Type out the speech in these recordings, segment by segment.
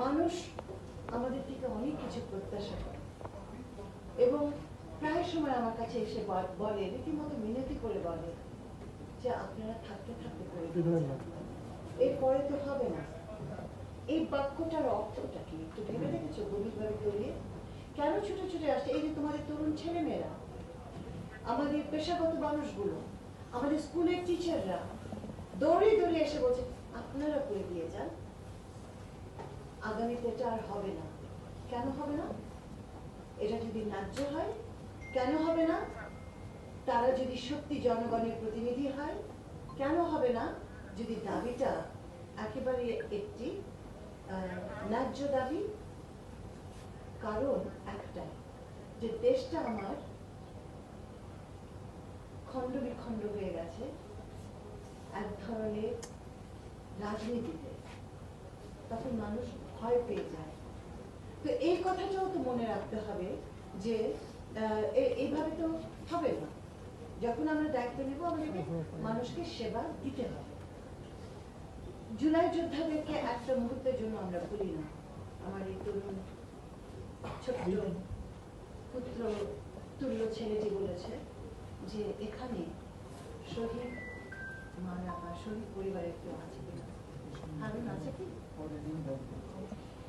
মানুষ আমাদের থেকে অনেক কিছু প্রত্যাশা করে। এবং প্রায় সময় আমার কাছে এসে বলে রীতিমতো মিনতি করে বলে যে আপনারা থাকতে থাকতে করে। এরপরে তো হবে না। এই বাক্যটার অর্থটা কি? একটু ভেবে দেখেছ গভীরভাবে দৌড়িয়ে কেন ছুটে ছুটে আসছে? এই যে তোমাদের তরুণ ছেলেমেয়েরা আমাদের পেশাগত মানুষগুলো আমাদের স্কুলের টিচাররা দৌড়ে দৌড়ে এসে বলছে আপনারা করে দিয়ে যান। আগামীতে এটা আর হবে না। কেন হবে না? এটা যদি ন্যায্য হয় কেন হবে না? তারা যদি সত্যি জনগণের প্রতিনিধি হয়, কেন হবে না? যদি দাবিটা একেবারে একটি ন্যায্য দাবি, কারণ একটাই, যে দেশটা আমার খণ্ড বিখণ্ড হয়ে গেছে এক ধরনের রাজনীতিতে, তখন মানুষ ভয় পেয়ে যায়। তো এই কথাটাও তো মনে রাখতে হবে যে এইভাবে তো হবে না। যখন আমরা দায়িত্ব নেব আমাদেরকে মানুষকে সেবা দিতে হবে। জুলাই যোদ্ধাদেরকে একটা মুহূর্তের জন্য আমরা ভুলি না। আমার এই তরুণ ছোট্ট পুত্র তুল্য ছেলেটি বলেছে যে এখানে শহীদ মারা বা শহীদ পরিবারের কেউ আছে কিনা? হারুন আছে কি?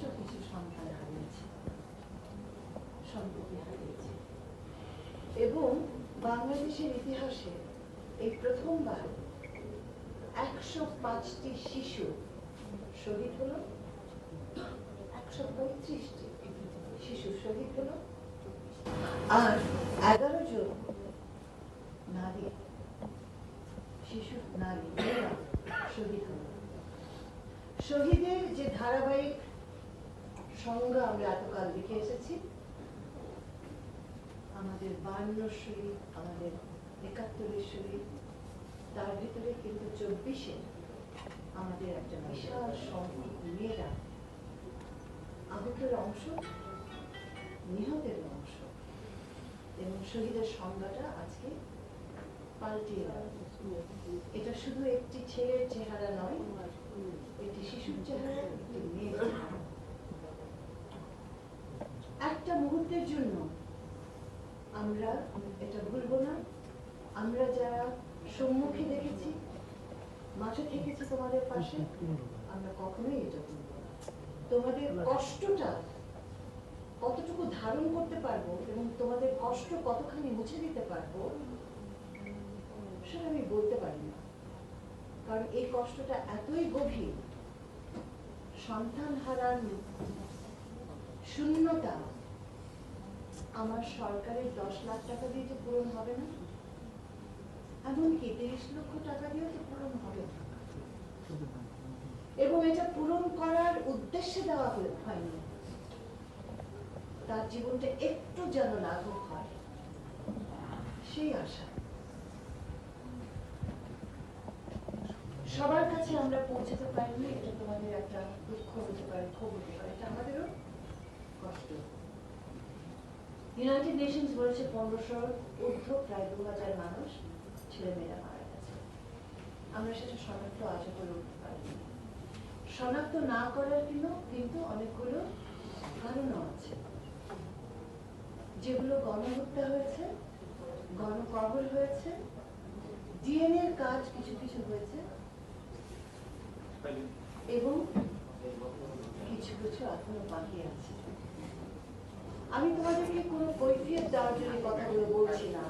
শ্রেষ্ঠ কিছু সন্তান হারিয়েছি। সম্পত্তি হারিয়েছি। এবং বাংলাদেশের ইতিহাসে এই প্রথমবার একশো পাঁচটি শিশু শহীদ হলো। একশো পঁয়ত্রিশটি শিশু শহীদ হলো। আর এগারো জন নারী, শিশু, নারী শহীদ হলো। শহীদের যে ধারাবাহিক সংজ্ঞা আমরা এতকাল দেখে এসেছি। আমাদের বান্ন শহীদ আমাদের একাত্তরের শহীদ তার ভিতরে কিন্তু চব্বিশে আমাদের একটা বিশাল সংখ্যক মেয়েরা। আহতের অংশ নিহতের অংশ। এবং শহীদের সংজ্ঞাটা আজকে পাল্টিয়ে এটা শুধু একটি ছেলের চেহারা নয়, একটি শিশুর চেহারা একটি মেয়ের চেহারা। একটা মুহূর্তের জন্য আমরা এটা ভুলবো না। আমরা যারা সম্মুখে দেখেছি, মাঠে থেকেছি তোমাদের পাশে, আমরা কখনোই এটা ভুলবো না। তোমাদের কষ্টটা কতটুকু ধারণ করতে পারব এবং তোমাদের কষ্ট কতখানি মুছে দিতে পারব, সেটা আমি বলতে পারি না। কারণ এই কষ্টটা এতই গভীর সন্তান হারার শূন্যতা আমার সরকারের দশ লাখ টাকা দিয়ে তো পূরণ হবে না? এমনকি তিরিশ লক্ষ টাকা দিয়েও তো পূরণ হবে? না এবং এটা পূরণ করার উদ্দেশ্যে দেওয়া হয়নি। তার জীবনটা একটু যেন লাঘব হয়। সেই আশা। সবার কাছে আমরা পৌঁছাতে পারিনি, এটা তোমাদের একটা দুঃখ হতে পারে হতে পারে এটা আমাদেরও কষ্ট ইউনাইটেড নেশনস বলেছে পনেরোশোর ঊর্ধ্ব, প্রায় দু হাজার মানুষ ছেলেমেয়েরা মারা গেছে। আমরা সেটা শনাক্ত আজও করে উঠতে পারিনি। শনাক্ত না করার কিন্তু কিন্তু অনেকগুলো কারণও আছে। যেগুলো গণহত্যা হয়েছে, গণকবর হয়েছে, ডিএনএ কাজ কিছু কিছু হয়েছে এবং কিছু কিছু এখনও বাকি আছে। আমি তোমাদেরকে কোনো কৈফিয়ত দেওয়ার জন্য কথাগুলো বলছি না।